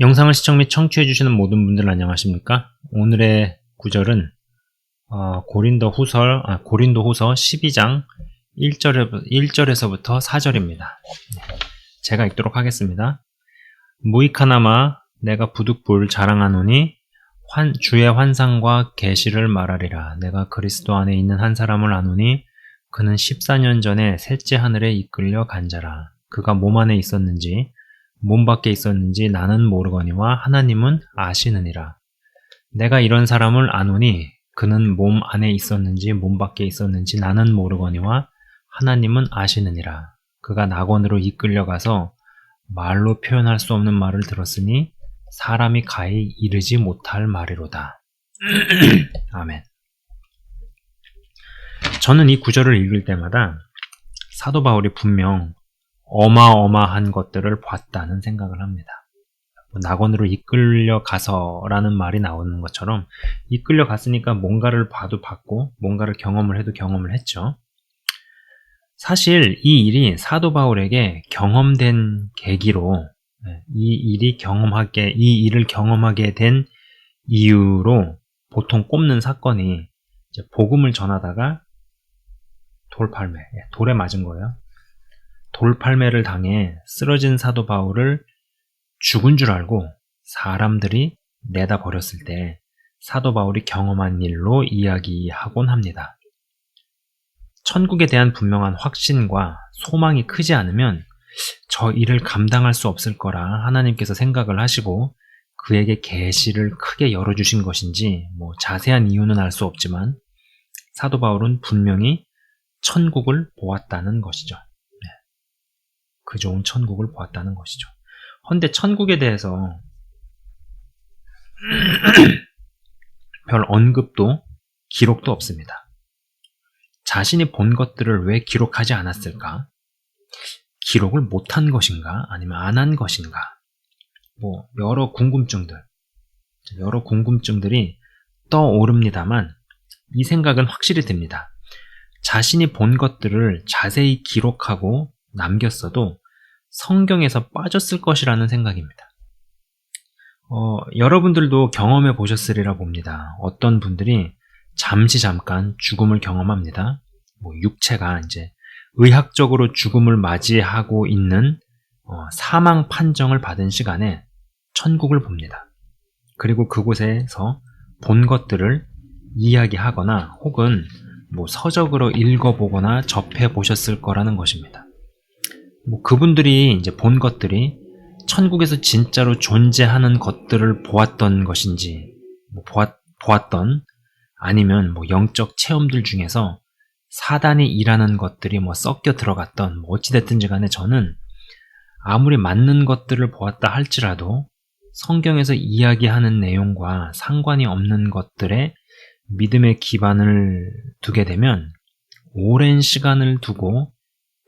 영상을 시청 및 청취해주시는 모든 분들 안녕하십니까? 오늘의 구절은 어, 고린도 후서, 아, 고린도 후서 12장 1절에, 1절에서부터 4절입니다. 제가 읽도록 하겠습니다. 무익하나마 내가 부득불 자랑하노니 환, 주의 환상과 계시를 말하리라. 내가 그리스도 안에 있는 한 사람을 아노니 그는 14년 전에 셋째 하늘에 이끌려 간 자라. 그가 몸 안에 있었는지 몸 밖에 있었는지 나는 모르거니와 하나님은 아시느니라. 내가 이런 사람을 아노니 그는 몸 안에 있었는지 몸 밖에 있었는지 나는 모르거니와 하나님은 아시느니라. 그가 낙원으로 이끌려가서 말로 표현할 수 없는 말을 들었으니 사람이 가히 이르지 못할 말이로다. 아멘. 저는 이 구절을 읽을 때마다 사도 바울이 분명 어마어마한 것들을 봤다는 생각을 합니다. 뭐 낙원으로 이끌려 가서라는 말이 나오는 것처럼 이끌려 갔으니까 뭔가를 봐도 봤고 뭔가를 경험을 해도 경험을 했죠. 사실 이 일이 사도 바울에게 경험된 계기로 네, 이 일이 경험하게 이 일을 경험하게 된 이유로 보통 꼽는 사건이 복음을 전하다가 돌팔매 예, 돌에 맞은 거예요. 돌팔매를 당해 쓰러진 사도 바울을 죽은 줄 알고 사람들이 내다 버렸을 때 사도 바울이 경험한 일로 이야기하곤 합니다. 천국에 대한 분명한 확신과 소망이 크지 않으면 저 일을 감당할 수 없을 거라 하나님께서 생각을 하시고 그에게 계시를 크게 열어주신 것인지 뭐 자세한 이유는 알 수 없지만 사도 바울은 분명히 천국을 보았다는 것이죠. 네. 그 좋은 천국을 보았다는 것이죠. 헌데 천국에 대해서 별 언급도 기록도 없습니다. 자신이 본 것들을 왜 기록하지 않았을까? 기록을 못한 것인가? 아니면 안 한 것인가? 뭐, 여러 궁금증들, 여러 궁금증들이 떠오릅니다만, 이 생각은 확실히 듭니다. 자신이 본 것들을 자세히 기록하고 남겼어도 성경에서 빠졌을 것이라는 생각입니다. 어, 여러분들도 경험해 보셨으리라 봅니다. 어떤 분들이 잠시 잠깐 죽음을 경험합니다. 뭐 육체가 이제 의학적으로 죽음을 맞이하고 있는 어, 사망 판정을 받은 시간에 천국을 봅니다. 그리고 그곳에서 본 것들을 이야기하거나 혹은 뭐 서적으로 읽어보거나 접해 보셨을 거라는 것입니다. 뭐 그분들이 이제 본 것들이 천국에서 진짜로 존재하는 것들을 보았던 것인지, 뭐 보았, 보았던 아니면 뭐 영적 체험들 중에서 사단이 일하는 것들이 뭐 섞여 들어갔던 뭐 어찌됐든지 간에 저는 아무리 맞는 것들을 보았다 할지라도 성경에서 이야기하는 내용과 상관이 없는 것들에 믿음의 기반을 두게 되면 오랜 시간을 두고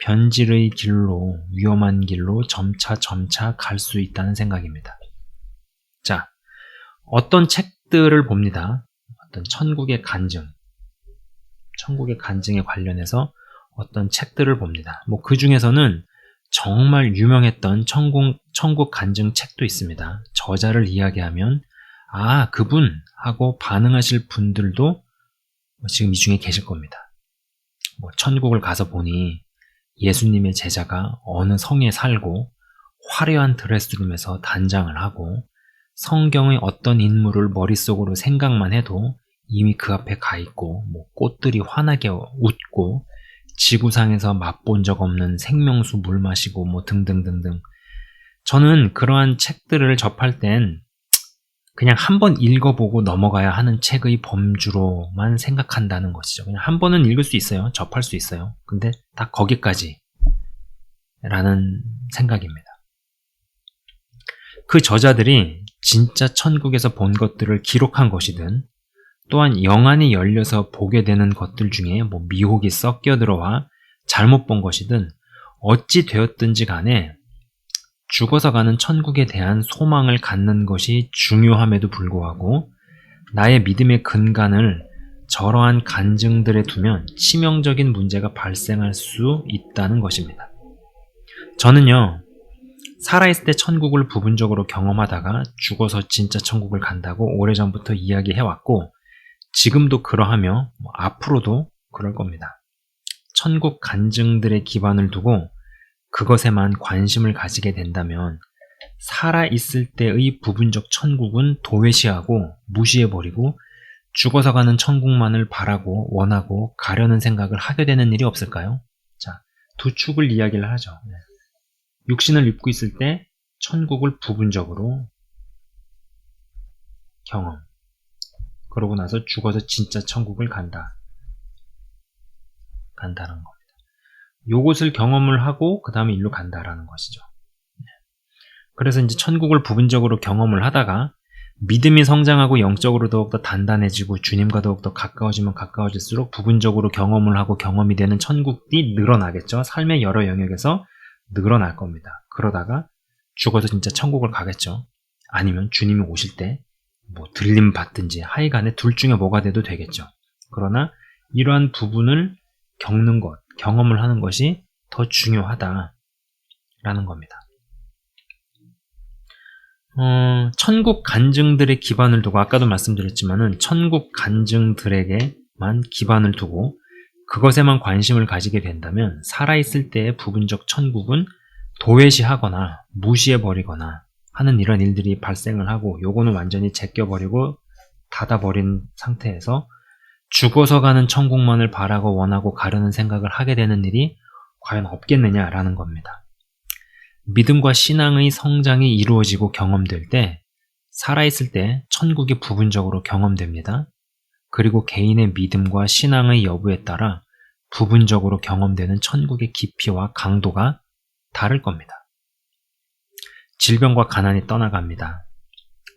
변질의 길로, 위험한 길로 점차 점차 갈 수 있다는 생각입니다. 자, 어떤 책들을 봅니다. 어떤 천국의 간증, 천국의 간증에 관련해서 어떤 책들을 봅니다. 뭐 그 중에서는 정말 유명했던 천국, 천국 간증 책도 있습니다. 저자를 이야기하면, 아, 그분! 하고 반응하실 분들도 뭐 지금 이 중에 계실 겁니다. 뭐 천국을 가서 보니 예수님의 제자가 어느 성에 살고 화려한 드레스룸에서 단장을 하고 성경의 어떤 인물을 머릿속으로 생각만 해도 이미 그 앞에 가 있고 뭐 꽃들이 환하게 웃고 지구상에서 맛본 적 없는 생명수 물 마시고 뭐 등등등등. 저는 그러한 책들을 접할 땐 그냥 한 번 읽어보고 넘어가야 하는 책의 범주로만 생각한다는 것이죠. 그냥 한 번은 읽을 수 있어요. 접할 수 있어요. 근데 딱 거기까지 라는 생각입니다. 그 저자들이 진짜 천국에서 본 것들을 기록한 것이든 또한 영안이 열려서 보게 되는 것들 중에 뭐 미혹이 섞여 들어와 잘못 본 것이든 어찌 되었든지 간에 죽어서 가는 천국에 대한 소망을 갖는 것이 중요함에도 불구하고 나의 믿음의 근간을 저러한 간증들에 두면 치명적인 문제가 발생할 수 있다는 것입니다. 저는요, 살아있을 때 천국을 부분적으로 경험하다가 죽어서 진짜 천국을 간다고 오래전부터 이야기해왔고 지금도 그러하며 뭐 앞으로도 그럴 겁니다. 천국 간증들의 기반을 두고 그것에만 관심을 가지게 된다면 살아있을 때의 부분적 천국은 도외시하고 무시해버리고 죽어서 가는 천국만을 바라고 원하고 가려는 생각을 하게 되는 일이 없을까요? 자, 두 축을 이야기를 하죠. 네. 육신을 입고 있을 때 천국을 부분적으로 경험. 그러고 나서 죽어서 진짜 천국을 간다. 간다는 겁니다. 요것을 경험을 하고 그 다음에 일로 간다라는 것이죠. 네. 그래서 이제 천국을 부분적으로 경험을 하다가 믿음이 성장하고 영적으로 더욱더 단단해지고 주님과 더욱더 가까워지면 가까워질수록 부분적으로 경험을 하고 경험이 되는 천국이 늘어나겠죠. 삶의 여러 영역에서 늘어날 겁니다. 그러다가 죽어서 진짜 천국을 가겠죠. 아니면 주님이 오실 때 뭐 들림 받든지 하여간에 둘 중에 뭐가 돼도 되겠죠. 그러나 이러한 부분을 겪는 것, 경험을 하는 것이 더 중요하다라는 겁니다. 어, 천국 간증들의 기반을 두고 아까도 말씀드렸지만은 천국 간증들에게만 기반을 두고 그것에만 관심을 가지게 된다면 살아있을 때의 부분적 천국은 도외시하거나 무시해버리거나 하는 이런 일들이 발생을 하고 요거는 완전히 제껴버리고 닫아버린 상태에서 죽어서 가는 천국만을 바라고 원하고 가려는 생각을 하게 되는 일이 과연 없겠느냐라는 겁니다. 믿음과 신앙의 성장이 이루어지고 경험될 때 살아있을 때 천국이 부분적으로 경험됩니다. 그리고 개인의 믿음과 신앙의 여부에 따라 부분적으로 경험되는 천국의 깊이와 강도가 다를 겁니다. 질병과 가난이 떠나갑니다.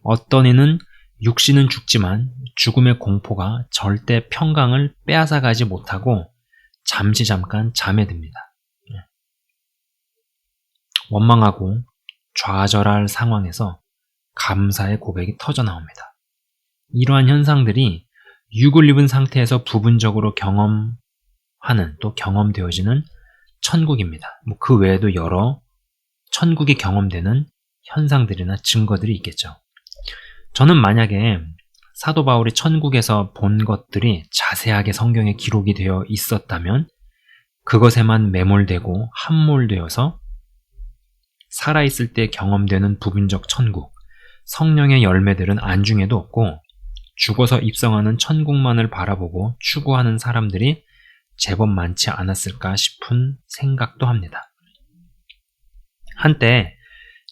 어떤 이는 육신은 죽지만 죽음의 공포가 절대 평강을 빼앗아 가지 못하고 잠시 잠깐 잠에 듭니다. 원망하고 좌절할 상황에서 감사의 고백이 터져 나옵니다. 이러한 현상들이 육을 입은 상태에서 부분적으로 경험하는 또 경험되어지는 천국입니다. 뭐 그 외에도 여러 천국이 경험되는 현상들이나 증거들이 있겠죠. 저는 만약에 사도 바울이 천국에서 본 것들이 자세하게 성경에 기록이 되어 있었다면 그것에만 매몰되고 함몰되어서 살아있을 때 경험되는 부분적 천국, 성령의 열매들은 안중에도 없고 죽어서 입성하는 천국만을 바라보고 추구하는 사람들이 제법 많지 않았을까 싶은 생각도 합니다. 한때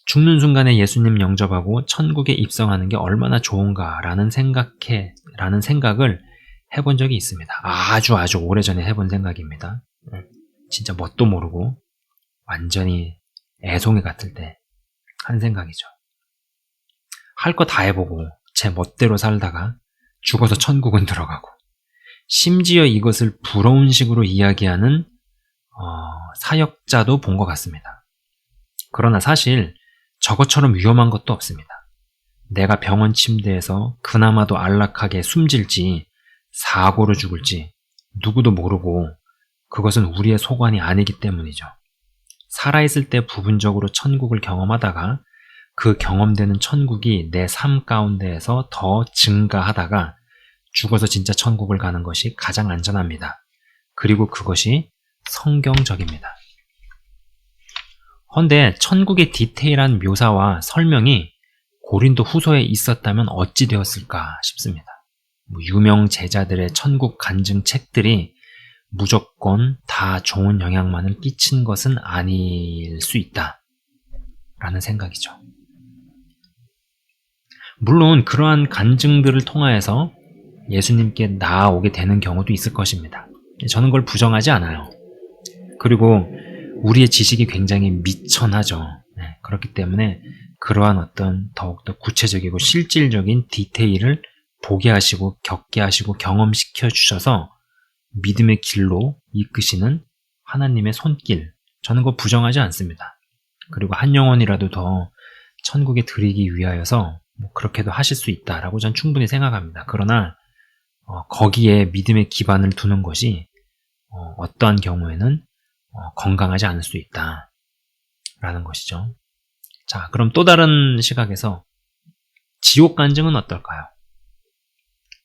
죽는 순간에 예수님 영접하고 천국에 입성하는 게 얼마나 좋은가라는 생각해, 라는 생각을 해본 적이 있습니다. 아주 아주 오래전에 해본 생각입니다. 진짜 뭣도 모르고 완전히 애송이 같을 때 한 생각이죠. 할 거 다 해보고 제 멋대로 살다가 죽어서 천국은 들어가고 심지어 이것을 부러운 식으로 이야기하는 어, 사역자도 본 것 같습니다. 그러나 사실 저것처럼 위험한 것도 없습니다. 내가 병원 침대에서 그나마도 안락하게 숨질지 사고로 죽을지 누구도 모르고 그것은 우리의 소관이 아니기 때문이죠. 살아있을 때 부분적으로 천국을 경험하다가 그 경험되는 천국이 내 삶 가운데에서 더 증가하다가 죽어서 진짜 천국을 가는 것이 가장 안전합니다. 그리고 그것이 성경적입니다. 헌데 천국의 디테일한 묘사와 설명이 고린도 후서에 있었다면 어찌 되었을까 싶습니다. 뭐 유명 제자들의 천국 간증 책들이 무조건 다 좋은 영향만을 끼친 것은 아닐 수 있다. 라는 생각이죠. 물론 그러한 간증들을 통하여서 예수님께 나아오게 되는 경우도 있을 것입니다. 저는 그걸 부정하지 않아요. 그리고 우리의 지식이 굉장히 미천하죠. 네, 그렇기 때문에 그러한 어떤 더욱더 구체적이고 실질적인 디테일을 보게 하시고 겪게 하시고 경험시켜 주셔서 믿음의 길로 이끄시는 하나님의 손길, 저는 그거 부정하지 않습니다. 그리고 한 영혼이라도 더 천국에 드리기 위하여서 뭐 그렇게도 하실 수 있다라고 전 충분히 생각합니다. 그러나 어, 거기에 믿음의 기반을 두는 것이 어, 떠한 경우에는 어, 건강하지 않을 수 있다 라는 것이죠. 자, 그럼 또 다른 시각에서 지옥 간증은 어떨까요?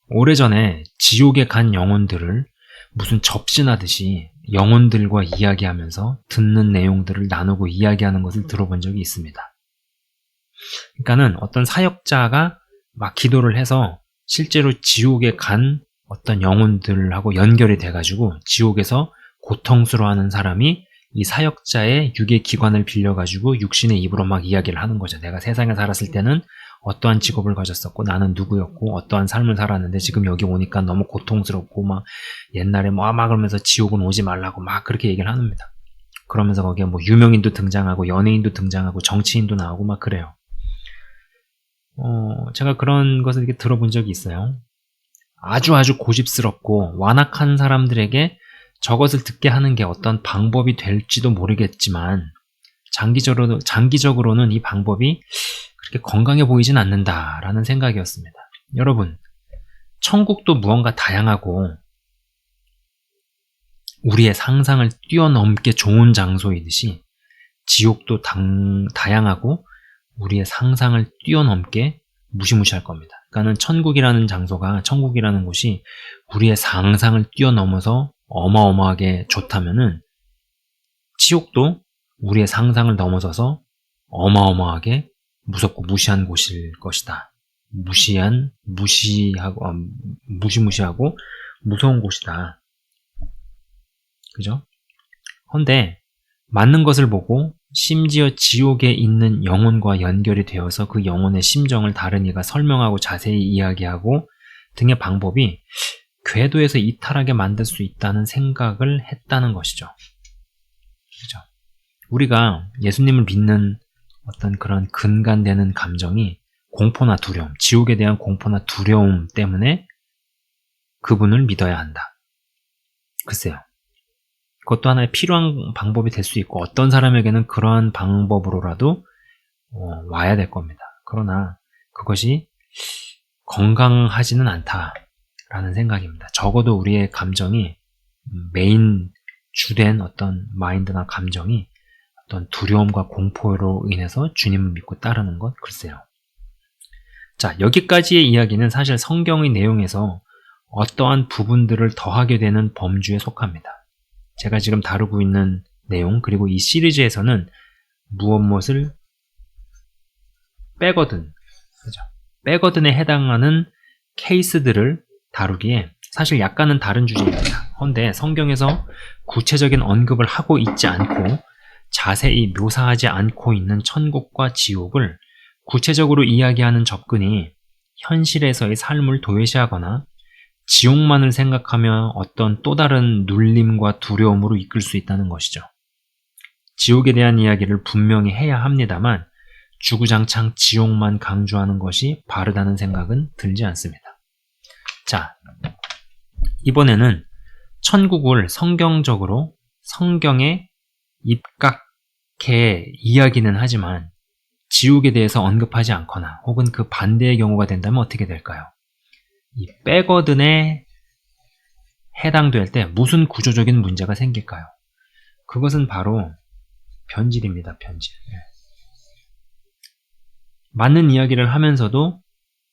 오래전에 지옥에 간 영혼들을 무슨 접신하듯이 영혼들과 이야기하면서 듣는 내용들을 나누고 이야기하는 것을 들어본 적이 있습니다. 그러니까는 어떤 사역자가 막 기도를 해서 실제로 지옥에 간 어떤 영혼들하고 연결이 돼가지고 지옥에서 고통스러워하는 사람이 이 사역자의 육의 기관을 빌려가지고 육신의 입으로 막 이야기를 하는 거죠. 내가 세상에 살았을 때는 어떠한 직업을 가졌었고 나는 누구였고 어떠한 삶을 살았는데 지금 여기 오니까 너무 고통스럽고 막 옛날에 뭐 막 그러면서 지옥은 오지 말라고 막 그렇게 얘기를 합니다. 그러면서 거기에 뭐 유명인도 등장하고 연예인도 등장하고 정치인도 나오고 막 그래요. 어, 제가 그런 것을 이렇게 들어본 적이 있어요. 아주 아주 고집스럽고 완악한 사람들에게 저것을 듣게 하는 게 어떤 방법이 될지도 모르겠지만 장기적으로, 장기적으로는 이 방법이 그렇게 건강해 보이진 않는다라는 생각이었습니다. 여러분, 천국도 무언가 다양하고 우리의 상상을 뛰어넘게 좋은 장소이듯이 지옥도 당, 다양하고 우리의 상상을 뛰어넘게 무시무시할 겁니다. 그러니까는 천국이라는 장소가 천국이라는 곳이 우리의 상상을 뛰어넘어서 어마어마하게 좋다면은 지옥도 우리의 상상을 넘어서서 어마어마하게 무섭고 무시한 곳일 것이다. 무시한, 무시하고, 어, 무시무시하고 무서운 곳이다. 그죠? 헌데, 맞는 것을 보고 심지어 지옥에 있는 영혼과 연결이 되어서 그 영혼의 심정을 다른 이가 설명하고 자세히 이야기하고 등의 방법이 궤도에서 이탈하게 만들 수 있다는 생각을 했다는 것이죠. 그죠? 우리가 예수님을 믿는 어떤 그런 근간되는 감정이 공포나 두려움, 지옥에 대한 공포나 두려움 때문에 그분을 믿어야 한다. 글쎄요. 그것도 하나의 필요한 방법이 될 수 있고 어떤 사람에게는 그러한 방법으로라도 어, 와야 될 겁니다. 그러나 그것이 건강하지는 않다 라는 생각입니다. 적어도 우리의 감정이 메인 주된 어떤 마인드나 감정이 어떤 두려움과 공포로 인해서 주님을 믿고 따르는 것 글쎄요. 자, 여기까지의 이야기는 사실 성경의 내용에서 어떠한 부분들을 더하게 되는 범주에 속합니다. 제가 지금 다루고 있는 내용 그리고 이 시리즈에서는 무엇 무엇을 빼거든 그죠? 빼거든에 해당하는 케이스들을 다루기에 사실 약간은 다른 주제입니다. 헌데 성경에서 구체적인 언급을 하고 있지 않고 자세히 묘사하지 않고 있는 천국과 지옥을 구체적으로 이야기하는 접근이 현실에서의 삶을 도외시하거나 지옥만을 생각하며 어떤 또 다른 눌림과 두려움으로 이끌 수 있다는 것이죠. 지옥에 대한 이야기를 분명히 해야 합니다만 주구장창 지옥만 강조하는 것이 바르다는 생각은 들지 않습니다. 자, 이번에는 천국을 성경적으로 성경에 입각해 이야기는 하지만 지옥에 대해서 언급하지 않거나 혹은 그 반대의 경우가 된다면 어떻게 될까요? 이 백워든에 해당될 때 무슨 구조적인 문제가 생길까요? 그것은 바로 변질입니다. 변질. 예. 맞는 이야기를 하면서도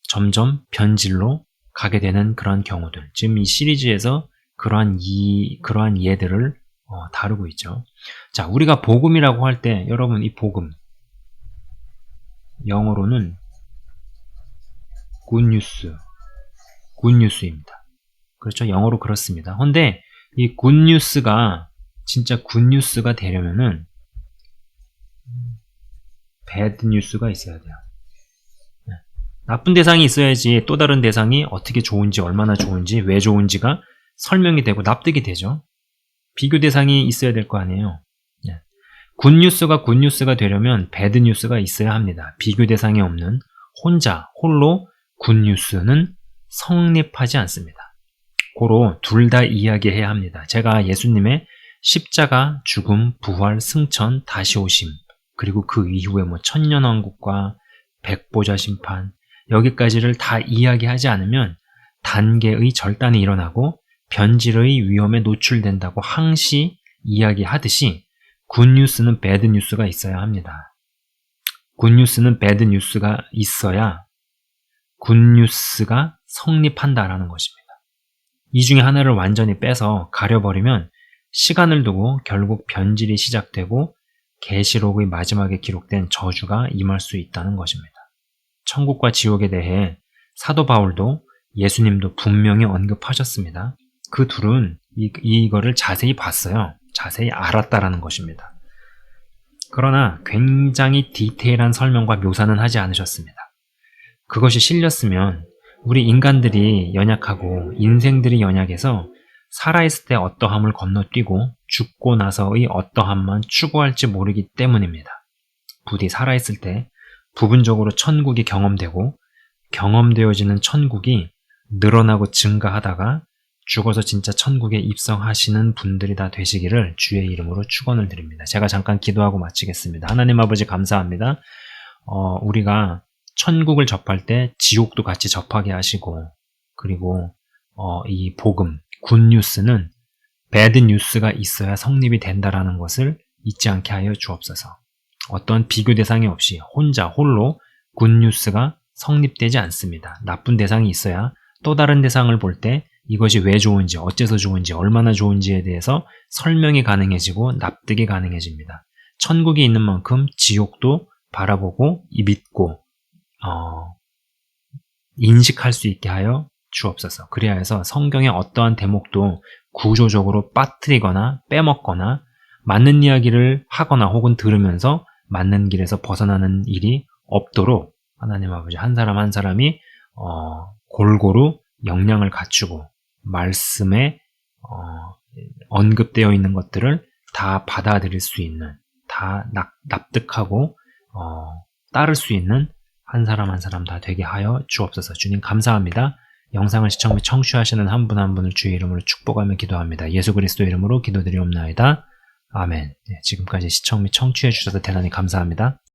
점점 변질로 가게 되는 그러한 경우들. 지금 이 시리즈에서 그러한 이 그러한 예들을 어, 다루고 있죠. 자, 우리가 복음이라고 할 때 여러분 이 복음 영어로는 굿뉴스 굿뉴스입니다. 그렇죠? 영어로 그렇습니다. 근데 이 굿뉴스가 진짜 굿뉴스가 되려면은 배드 뉴스가 있어야 돼요. 네. 나쁜 대상이 있어야지 또 다른 대상이 어떻게 좋은지 얼마나 좋은지 왜 좋은지가 설명이 되고 납득이 되죠. 비교 대상이 있어야 될 거 아니에요. 네. 굿뉴스가 굿뉴스가 되려면 배드 뉴스가 있어야 합니다. 비교 대상이 없는 혼자 홀로 굿뉴스는 성립하지 않습니다. 고로 둘 다 이야기해야 합니다. 제가 예수님의 십자가, 죽음, 부활, 승천, 다시 오심, 그리고 그 이후에 뭐 천년왕국과 백보자 심판, 여기까지를 다 이야기하지 않으면 단계의 절단이 일어나고 변질의 위험에 노출된다고 항시 이야기하듯이 굿뉴스는 배드뉴스가 있어야 합니다. 굿뉴스는 배드뉴스가 있어야 굿뉴스가 성립한다라는 것입니다. 이 중에 하나를 완전히 빼서 가려버리면 시간을 두고 결국 변질이 시작되고 계시록의 마지막에 기록된 저주가 임할 수 있다는 것입니다. 천국과 지옥에 대해 사도 바울도 예수님도 분명히 언급하셨습니다. 그 둘은 이, 이거를 자세히 봤어요. 자세히 알았다라는 것입니다. 그러나 굉장히 디테일한 설명과 묘사는 하지 않으셨습니다. 그것이 실렸으면 우리 인간들이 연약하고 인생들이 연약해서 살아있을 때 어떠함을 건너뛰고 죽고 나서의 어떠함만 추구할지 모르기 때문입니다. 부디 살아있을 때 부분적으로 천국이 경험되고 경험되어지는 천국이 늘어나고 증가하다가 죽어서 진짜 천국에 입성하시는 분들이 다 되시기를 주의 이름으로 축원을 드립니다. 제가 잠깐 기도하고 마치겠습니다. 하나님 아버지 감사합니다. 어, 우리가 천국을 접할 때 지옥도 같이 접하게 하시고 그리고 어, 이 복음 굿뉴스는 배드 뉴스가 있어야 성립이 된다라는 것을 잊지 않게 하여 주옵소서. 어떤 비교 대상이 없이 혼자 홀로 굿뉴스가 성립되지 않습니다. 나쁜 대상이 있어야 또 다른 대상을 볼 때 이것이 왜 좋은지, 어째서 좋은지, 얼마나 좋은지에 대해서 설명이 가능해지고 납득이 가능해집니다. 천국이 있는 만큼 지옥도 바라보고 믿고 어, 인식할 수 있게 하여 주옵소서. 그리하여 성경의 어떠한 대목도 구조적으로 빠뜨리거나 빼먹거나 맞는 이야기를 하거나 혹은 들으면서 맞는 길에서 벗어나는 일이 없도록 하나님 아버지 한 사람 한 사람이 어, 골고루 역량을 갖추고 말씀에 어, 언급되어 있는 것들을 다 받아들일 수 있는 다 납, 납득하고 어, 따를 수 있는 한 사람 한 사람 다 되게 하여 주옵소서. 주님 감사합니다. 영상을 시청 및 청취하시는 한 분한 분을 주의 이름으로 축복하며 기도합니다. 예수 그리스도 이름으로 기도드리옵나이다. 아멘. 네, 지금까지 시청 및 청취해 주셔서 대단히 감사합니다.